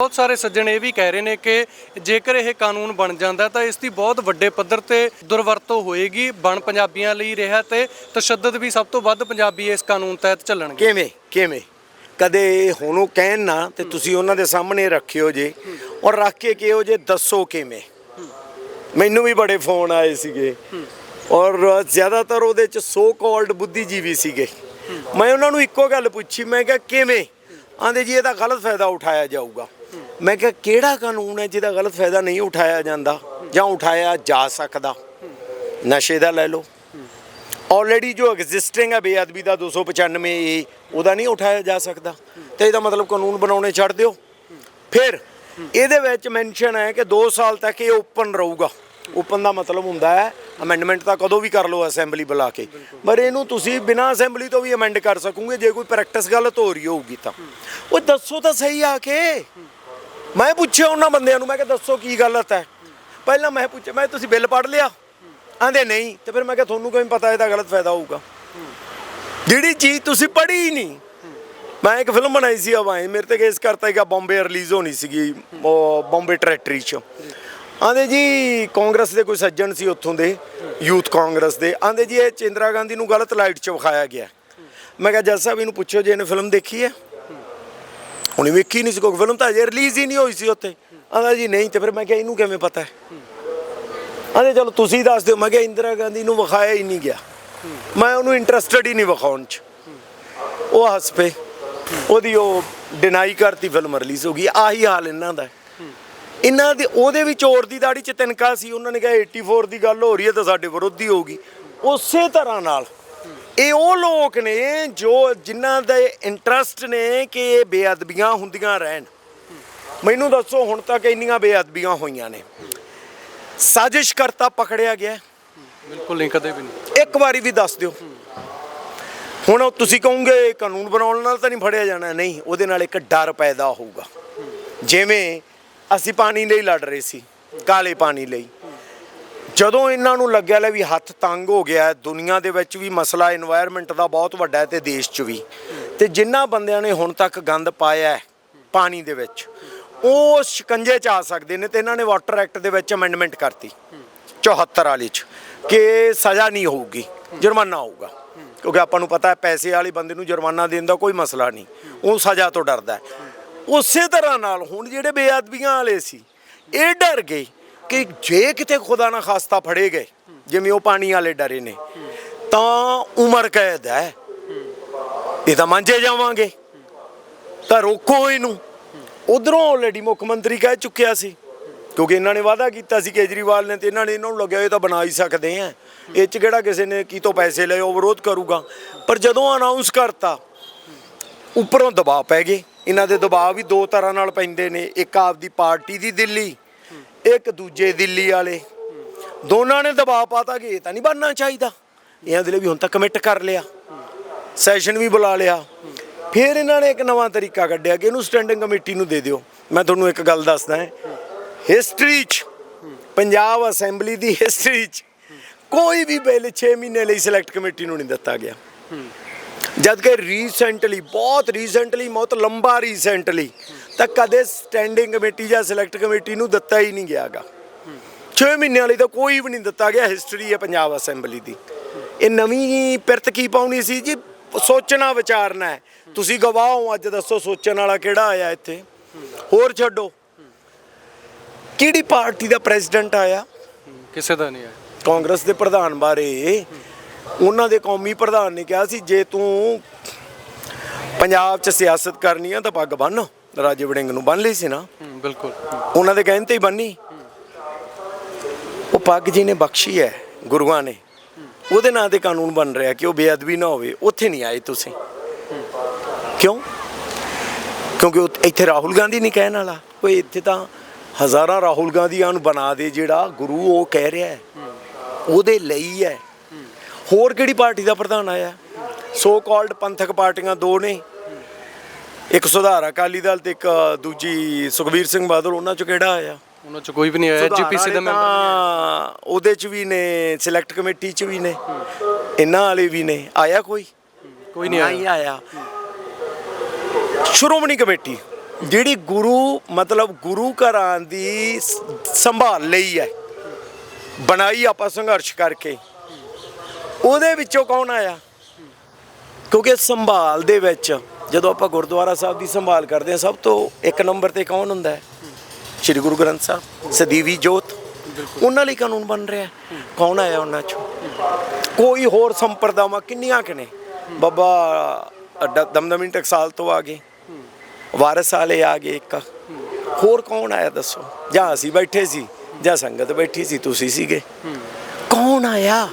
ਬਹੁਤ ਸਾਰੇ ਸੱਜਣ ਇਹ ਵੀ ਕਹਿ ਰਹੇ ਨੇ ਕਿ ਜੇਕਰ ਇਹ ਕਾਨੂੰਨ ਬਣ ਜਾਂਦਾ ਤਾਂ ਇਸ ਦੀ ਬਹੁਤ ਵੱਡੇ ਪੱਧਰ ਤੇ ਦੁਰਵਰਤੋਂ ਹੋਏਗੀ, ਬਣ ਪੰਜਾਬੀਆਂ ਲਈ ਰਿਹਾ ਤੇ ਤਸ਼ੱਦਦ ਵੀ ਸਭ ਤੋਂ ਵੱਧ ਪੰਜਾਬੀ ਇਸ ਕਾਨੂੰਨ ਤਹਿਤ ਚੱਲਣਗੇ। ਕਿਵੇਂ ਕਿਵੇਂ? ਕਦੇ ਹੁਣ ਉਹ ਕਹਿਣ ਨਾ ਤੇ ਤੁਸੀਂ ਉਹਨਾਂ ਦੇ ਸਾਹਮਣੇ ਰੱਖਿਓ ਜੇ ਔਰ ਰੱਖ ਕੇ ਕਿਹੋ ਜੇ ਦੱਸੋ ਕਿਵੇਂ? ਮੈਨੂੰ ਵੀ ਬੜੇ ਫੋਨ ਆਏ ਸੀਗੇ ਔਰ ਜ਼ਿਆਦਾਤਰ ਉਹਦੇ ਚ ਸੋ ਕਾਲਡ ਬੁੱਧੀਜੀਵੀ ਸੀਗੇ। ਮੈਂ ਉਹਨਾਂ ਨੂੰ ਇੱਕੋ ਗੱਲ ਪੁੱਛੀ, ਮੈਂ ਕਿਹਾ ਕਿਵੇਂ? ਆਂਦੇ ਜੀ, ਇਹਦਾ ਗਲਤ ਫਾਇਦਾ ਉਠਾਇਆ ਜਾਊਗਾ। ਮੈਂ ਕਿਹਾ, ਕਿਹੜਾ ਕਾਨੂੰਨ ਹੈ ਜਿਹਦਾ ਗਲਤ ਫਾਇਦਾ ਨਹੀਂ ਉਠਾਇਆ ਜਾਂਦਾ ਜਾਂ ਉਠਾਇਆ ਜਾ ਸਕਦਾ? ਨਸ਼ੇ ਦਾ ਲੈ ਲਓ। ਆਲਰੇਡੀ ਜੋ ਐਗਜ਼ਿਸਟਿੰਗ ਹੈ ਬੇਅਦਬੀ ਦਾ 295 ਏ, ਉਹਦਾ ਨਹੀਂ ਉਠਾਇਆ ਜਾ ਸਕਦਾ। ਤੇ ਇਹਦਾ ਮਤਲਬ ਕਾਨੂੰਨ ਬਣਾਉਣੇ ਛੱਡ ਦਿਓ। ਫਿਰ ਇਹਦੇ ਵਿੱਚ ਮੈਂਸ਼ਨ ਹੈ ਕਿ 2 ਸਾਲ ਤੱਕ ਇਹ ਓਪਨ ਰਹੂਗਾ। ਓਪਨ ਦਾ ਮਤਲਬ ਹੁੰਦਾ ਹੈ ਅਮੈਂਡਮੈਂਟ ਤਾਂ ਕਦੋਂ ਵੀ ਕਰ ਲਓ ਅਸੈਂਬਲੀ ਬੁਲਾ ਕੇ। ਪਰ ਇਹਨੂੰ ਤੁਸੀਂ ਬਿਨਾਂ ਅਸੈਂਬਲੀ ਤੋਂ ਵੀ ਅਮੈਂਡ ਕਰ ਸਕੋਗੇ, ਜੇ ਕੋਈ ਪ੍ਰੈਕਟਿਸ ਗਲਤ ਹੋ ਰਹੀ ਹੋਊਗੀ ਤਾਂ। ਉਹ ਦੱਸੋ ਤਾਂ ਸਹੀ ਆ ਕੇ। ਮੈਂ ਪੁੱਛਿਆ ਉਹਨਾਂ ਬੰਦਿਆਂ ਨੂੰ, ਮੈਂ ਕਿਹਾ, ਦੱਸੋ ਕੀ ਗਲਤ ਹੈ ਪਹਿਲਾਂ ਮੈਂ ਪੁੱਛਿਆ, ਮੈਂ ਤੁਸੀਂ ਬਿੱਲ ਪੜ੍ਹ ਲਿਆ? ਆਂਦੇ ਨਹੀਂ। ਤੇ ਫਿਰ ਮੈਂ ਕਿਹਾ, ਤੁਹਾਨੂੰ ਕਿਵੇਂ ਪਤਾ ਇਹਦਾ ਗਲਤ ਫਾਇਦਾ ਹੋਊਗਾ? ਜਿਹੜੀ ਚੀਜ਼ ਤੁਸੀਂ ਪੜ੍ਹੀ ਹੀ ਨਹੀਂ। ਮੈਂ ਇੱਕ ਫਿਲਮ ਬਣਾਈ ਸੀ ਹਵਾਏ ਮੇਰੇ ਤੇ ਕੇਸ ਕਰਤਾ ਹੈਗਾ ਬੰਬੇ ਰਿਲੀਜ਼ ਹੋਣੀ ਸੀਗੀ, ਉਹ ਬੰਬੇ ਟੈਰੇਟਰੀ ਚ। ਆਂਦੇ ਜੀ, ਕਾਂਗਰਸ ਦੇ ਕੋਈ ਸੱਜਣ ਸੀ ਉੱਥੋਂ ਦੇ, ਯੂਥ ਕਾਂਗਰਸ ਦੇ। ਆਂਦੇ ਜੀ, ਇਹ ਚਿੰਦਰਾ ਗਾਂਧੀ ਨੂੰ ਗਲਤ ਲਾਈਟ 'ਚ ਵਿਖਾਇਆ ਗਿਆ। ਮੈਂ ਕਿਹਾ, ਜੱਜ ਸਾਹਿਬ, ਇਹਨੂੰ ਪੁੱਛੋ ਜੇ ਇਹਨੇ ਫਿਲਮ ਦੇਖੀ ਹੈ? ਉਹਨੇ ਵੇਖੀ ਨਹੀਂ ਸੀ ਕੋਈ ਫਿਲਮ, ਤਾਂ ਅਜੇ ਰਿਲੀਜ਼ ਹੀ ਨਹੀਂ ਹੋਈ ਸੀ ਉੱਥੇ। ਆਂਦਾ ਜੀ, ਨਹੀਂ ਤੇ ਫਿਰ ਮੈਂ ਕਿਹਾ, ਇਹਨੂੰ ਕਿਵੇਂ ਪਤਾ ਹੈ? ਆਂਦੇ ਚਲੋ ਤੁਸੀਂ ਦੱਸ ਦਿਓ। ਮੈਂ ਕਿਹਾ, ਇੰਦਰਾ ਗਾਂਧੀ ਨੂੰ ਵਿਖਾਇਆ ਹੀ ਨਹੀਂ ਗਿਆ। ਮੈਂ ਉਹਨੂੰ ਇੰਟਰਸਟਡ ਹੀ ਨਹੀਂ ਵਿਖਾਉਣ 'ਚ। ਉਹ ਹੱਸ ਪਏ। ਉਹਦੀ ਉਹ ਡਿਨਾਈ ਕਰਤੀ ਫਿਲਮ ਰਿਲੀਜ਼ ਹੋ ਗਈ। ਆਹੀ ਹਾਲ ਇਹਨਾਂ ਦਾ ਇਹਨਾਂ ਦੇ, ਉਹਦੇ ਵੀ ਚੋਰ ਦੀ ਦਾੜੀ 'ਚ ਤਿਨਕਾ ਸੀ। ਉਹਨਾਂ ਨੇ ਕਿਹਾ 84 ਦੀ ਗੱਲ ਹੋ ਰਹੀ ਹੈ ਤਾਂ ਸਾਡੇ ਵਿਰੋਧੀ ਹੋਊਗੀ। ਉਸੇ ਤਰ੍ਹਾਂ ਨਾਲ ਇਹ ਉਹ ਲੋਕ ਨੇ ਜੋ ਜਿਨ੍ਹਾਂ ਦੇ ਇੰਟਰਸਟ ਨੇ ਕਿ ਇਹ ਬੇਅਦਬੀਆਂ ਹੁੰਦੀਆਂ ਰਹਿਣ। ਮੈਨੂੰ ਦੱਸੋ ਹੁਣ ਤੱਕ ਇੰਨੀਆਂ ਬੇਅਦਬੀਆਂ ਹੋਈਆਂ ਨੇ। ਸਾਜ਼ਿਸ਼ ਕਰਤਾ ਪਕੜਿਆ ਗਿਆ? ਬਿਲਕੁਲ ਨਹੀਂ ਕਦੇ ਵੀ ਨਹੀਂ। ਇੱਕ ਵਾਰੀ ਵੀ ਦੱਸ ਦਿਓ। ਹੁਣ ਤੁਸੀਂ ਕਹੋਗੇ ਕਾਨੂੰਨ ਬਣਾਉਣ ਨਾਲ ਤਾਂ ਨਹੀਂ ਫੜਿਆ ਜਾਣਾ। ਨਹੀਂ ਉਹਦੇ ਨਾਲ ਇੱਕ ਡਰ ਪੈਦਾ ਹੋਊਗਾ। ਜਿਵੇਂ ਅਸੀਂ ਪਾਣੀ ਲਈ ਲੜ ਰਹੇ ਸੀ ਕਾਲੇ ਪਾਣੀ ਲਈ। ਜਦੋਂ ਇਹਨਾਂ ਨੂੰ ਲੱਗਿਆ ਲੈ ਵੀ ਹੱਥ ਤੰਗ ਹੋ ਗਿਆ, ਦੁਨੀਆ ਦੇ ਵਿੱਚ ਵੀ ਮਸਲਾ এনवायरमेंट ਦਾ ਬਹੁਤ ਵੱਡਾ ਹੈ ਤੇ ਦੇਸ਼ 'ਚ ਵੀ। ਤੇ ਜਿਨ੍ਹਾਂ ਬੰਦਿਆਂ ਨੇ ਹੁਣ ਤੱਕ ਗੰਦ ਪਾਇਆ ਪਾਣੀ ਦੇ ਵਿੱਚ, ਉਹ ਸ਼ਿਕੰਜੇ 'ਚ ਆ ਸਕਦੇ ਨੇ ਤੇ ਇਹਨਾਂ ਨੇ ਵਾਟਰ ਐਕਟ ਦੇ ਵਿੱਚ ਅਮੈਂਡਮੈਂਟ ਕਰਤੀ 74 ਵਾਲੀ 'ਚ, ਕਿ ਸਜ਼ਾ ਨਹੀਂ ਹੋਊਗੀ, ਜੁਰਮਾਨਾ ਹੋਊਗਾ। ਕਿਉਂਕਿ ਆਪਾਂ ਨੂੰ ਪਤਾ ਹੈ ਪੈਸੇ ਵਾਲੇ ਬੰਦੇ ਨੂੰ ਜੁਰਮਾਨਾ ਦੇਣ ਦਾ ਕੋਈ ਮਸਲਾ ਨਹੀਂ, ਉਹ ਸਜ਼ਾ ਤੋਂ ਡਰਦਾ ਉਸੇ ਤਰ੍ਹਾਂ ਨਾਲ ਹੁਣ ਜਿਹੜੇ ਬੇਅਦਬੀਆਂ ਵਾਲੇ ਸੀ, ਇਹ ਡਰ ਗਏ। ਕਿ ਜੇ ਕਿਤੇ ਖੁਦਾ ਨਾ ਖਾਸਤਾ ਫੜੇ ਗਏ, ਜਿਵੇਂ ਉਹ ਪਾਣੀ ਵਾਲੇ ਡਰੇ ਨੇ, ਤਾਂ ਉਮਰ ਕੈਦ ਹੈ। ਇਹ ਤਾਂ ਮੰਜੇ ਜਾਵਾਂਗੇ। ਤਾਂ ਰੋਕੋ ਇਹਨੂੰ। ਉਧਰੋਂ ਆਲਰੇਡੀ ਮੁੱਖ ਮੰਤਰੀ ਕਹਿ ਚੁੱਕਿਆ ਸੀ, ਕਿਉਂਕਿ ਇਹਨਾਂ ਨੇ ਵਾਅਦਾ ਕੀਤਾ ਸੀ ਕੇਜਰੀਵਾਲ ਨੇ ਤੇ ਇਹਨਾਂ ਨੇ ਇਹਨਾਂ ਨੂੰ ਲੱਗਿਆ ਇਹ ਤਾਂ ਬਣਾ ਹੀ ਸਕਦੇ ਆ ਇਹ ਚ ਕਿਹੜਾ ਕਿਸੇ ਨੇ ਕੀ ਤੋਂ ਪੈਸੇ ਲਏ, ਉਹ ਵਿਰੋਧ ਕਰੂਗਾ। ਪਰ ਜਦੋਂ ਅਨਾਉਂਸ ਕਰਤਾ, ਉੱਪਰੋਂ ਦਬਾਅ ਪੈ ਗਏ। ਇਹਨਾਂ ਦੇ ਦਬਾਅ ਵੀ ਦੋ ਤਰ੍ਹਾਂ ਨਾਲ ਪੈਂਦੇ ਨੇ, ਇੱਕ ਆਪਦੀ ਪਾਰਟੀ ਦੀ ਦਿੱਲੀ ਇੱਕ ਦੂਜੇ ਦਿੱਲੀ ਵਾਲੇ। ਦੋਨਾਂ ਨੇ ਦਬਾਅ ਪਾਤਾ ਕਿ ਇਹ ਤਾਂ ਨਹੀਂ ਬਣਨਾ ਚਾਹੀਦਾ। ਇਹਨਾਂ ਦੇ ਲਈ ਵੀ ਹੁਣ ਤੱਕ ਕਮਿਟ ਕਰ ਲਿਆ। ਸੈਸ਼ਨ ਵੀ ਬੁਲਾ ਲਿਆ। ਫਿਰ ਇਹਨਾਂ ਨੇ ਇੱਕ ਨਵਾਂ ਤਰੀਕਾ ਕੱਢਿਆ ਕਿ ਇਹਨੂੰ ਸਟੈਂਡਿੰਗ ਕਮੇਟੀ ਨੂੰ ਦੇ ਦਿਓ। ਮੈਂ ਤੁਹਾਨੂੰ ਇੱਕ ਗੱਲ ਦੱਸਦਾ ਹਾਂ। ਹਿਸਟਰੀ 'ਚ ਪੰਜਾਬ ਅਸੈਂਬਲੀ ਦੀ ਹਿਸਟਰੀ 'ਚ ਕੋਈ ਵੀ ਬਿੱਲ 6 ਮਹੀਨੇ ਲਈ ਸਿਲੈਕਟ ਕਮੇਟੀ ਨੂੰ ਨਹੀਂ ਦਿੱਤਾ ਗਿਆ। ਜਦ ਕਿ ਰੀਸੈਂਟਲੀ ਬਹੁਤ ਰੀਸੈਂਟਲੀ ਬਹੁਤ ਲੰਬਾ ਰੀਸੈਂਟਲੀ ਤਾਂ ਕਦੇ ਸਟੈਂਡਿੰਗ ਕਮੇਟੀ ਜਾਂ ਸਿਲੈਕਟ ਕਮੇਟੀ ਨੂੰ ਦਿੱਤਾ ਹੀ ਨਹੀਂ ਗਿਆਗਾ। 6 ਮਹੀਨਿਆਂ ਲਈ ਤਾਂ ਕੋਈ ਵੀ ਨਹੀਂ ਦਿੱਤਾ ਗਿਆ ਹਿਸਟਰੀ ਹੈ ਪੰਜਾਬ ਅਸੈਂਬਲੀ ਦੀ। ਇਹ ਨਵੀਂ ਪਿਰਤ ਕੀ ਪਾਉਣੀ ਸੀ ਜੀ? ਸੋਚਣਾ ਵਿਚਾਰਨਾ ਹੈ। ਤੁਸੀਂ ਗਵਾਹ ਹੋ ਅੱਜ ਦੱਸੋ ਸੋਚਣ ਵਾਲਾ ਕਿਹੜਾ ਆਇਆ ਇੱਥੇ? ਹੋਰ ਛੱਡੋ। ਕਿਹੜੀ ਪਾਰਟੀ ਦਾ ਪ੍ਰੈਜ਼ੀਡੈਂਟ ਆਇਆ? ਕਿਸੇ ਦਾ ਨਹੀਂ ਹੈ ਕਾਂਗਰਸ ਦੇ ਪ੍ਰਧਾਨ ਬਾਰੇ। ਉਹਨਾਂ ਦੇ ਕੌਮੀ ਪ੍ਰਧਾਨ ਨੇ ਕਿਹਾ ਸੀ ਜੇ ਤੂੰ ਪੰਜਾਬ 'ਚ ਸਿਆਸਤ ਕਰਨੀ ਆ ਤਾਂ ਪੱਗ ਬੰਨ। ਰਾਜੇ ਵੜਿੰਗ ਨੂੰ ਬੰਨ ਲਈ ਸੀ ਨਾ। ਬਿਲਕੁਲ। ਉਹਨਾਂ ਦੇ ਕਹਿਣ ਤੇ ਹੀ ਬੰਨੀ। ਉਹ ਪੱਗ ਜੀ ਨੇ ਬਖਸ਼ੀ ਹੈ ਗੁਰੂਆਂ ਨੇ ਉਹਦੇ ਨਾਂ ਤੇ ਕਾਨੂੰਨ ਬਣ ਰਿਹਾ ਕਿ ਉਹ ਬੇਅਦਬੀ ਨਾ ਹੋਵੇ ਉੱਥੇ ਨਹੀਂ ਆਏ ਤੁਸੀਂ। ਕਿਉਂ? ਕਿਉਂਕਿ ਉਹ- ਇੱਥੇ ਰਾਹੁਲ ਗਾਂਧੀ ਨਹੀਂ ਕਹਿਣ ਵਾਲਾ। ਕੋਈ ਇੱਥੇ ਤਾਂ ਹਜ਼ਾਰਾਂ ਰਾਹੁਲ ਗਾਂਧੀਆਂ ਨੂੰ ਬਣਾ ਦੇ ਜਿਹੜਾ ਗੁਰੂ ਉਹ ਕਹਿ ਰਿਹਾ ਹੈ। ਉਹਦੇ ਲਈ ਹੈ। ਹੋਰ ਕਿਹੜੀ ਪਾਰਟੀ ਦਾ ਪ੍ਰਧਾਨ ਆਇਆ? ਸੋ ਕਾਲਡ ਪੰਥਕ ਪਾਰਟੀਆਂ ਦੋ ਨੇ। ਇੱਕ ਸੁਧਾਰ ਅਕਾਲੀ ਦਲ ਤੇ ਇੱਕ ਦੂਜੀ ਸੁਖਬੀਰ ਸਿੰਘ ਬਾਦਲ ਉਹਨਾਂ ਚੋਂ ਕਿਹੜਾ ਆਇਆ? ਉਹਨਾਂ ਚ ਕੋਈ ਵੀ ਨਹੀਂ ਆਇਆ ਜੀਪੀਸੀ ਦੇ ਮੈਂਬਰ ਤਾਂ ਉਹਦੇ ਚ ਵੀ ਨੇ ਸਿਲੈਕਟ ਕਮੇਟੀ ਚ ਵੀ ਨੇ ਇਹਨਾਂ ਵਾਲੇ ਵੀ ਨੇ ਆਇਆ ਕੋਈ? ਕੋਈ ਨਹੀਂ ਆਇਆ। ਆਇਆ। ਸ਼੍ਰੋਮਣੀ ਕਮੇਟੀ ਜਿਹੜੀ ਗੁਰੂ ਮਤਲਬ ਗੁਰੂ ਘਰਾਂ ਦੀ ਸੰਭਾਲ ਲਈ ਹੈ ਬਣਾਈ ਆਪਾਂ ਸੰਘਰਸ਼ ਕਰਕੇ ਉਹਦੇ ਵਿੱਚੋਂ ਕੌਣ ਆਇਆ? ਕਿਉਂਕਿ ਸੰਭਾਲ ਦੇ ਵਿੱਚ ਜਦੋਂ ਆਪਾਂ ਗੁਰਦੁਆਰਾ ਸਾਹਿਬ ਦੀ ਸੰਭਾਲ ਕਰਦੇ ਹਾਂ ਸਭ ਤੋਂ ਇੱਕ ਨੰਬਰ ਤੇ ਕੌਣ ਹੁੰਦਾ ਹੈ? ਸ੍ਰੀ ਗੁਰੂ ਗ੍ਰੰਥ ਸਾਹਿਬ ਸਦੀਵੀ ਜੋਤ। ਉਹਨਾਂ ਲਈ ਕਾਨੂੰਨ ਬਣ ਰਿਹਾ। ਕੌਣ ਆਇਆ ਉਹਨਾਂ ਚੋਂ? ਕੋਈ ਹੋਰ ਸੰਪਰਦਾਵਾਂ ਕਿੰਨੀਆਂ ਕਿ ਨੇ? ਬਾਬਾ ਦਮਦਮੀ ਟਕਸਾਲ ਤੋਂ ਆ ਗਏ। ਵਾਰਸ ਵਾਲੇ ਆ ਗਏ ਇੱਕ। ਹੋਰ ਕੌਣ ਆਇਆ ਦੱਸੋ? ਜਾਂ ਅਸੀਂ ਬੈਠੇ ਸੀ ਜਾਂ ਸੰਗਤ ਬੈਠੀ ਸੀ ਤੁਸੀਂ ਸੀਗੇ। ਕੌਣ ਆਇਆ?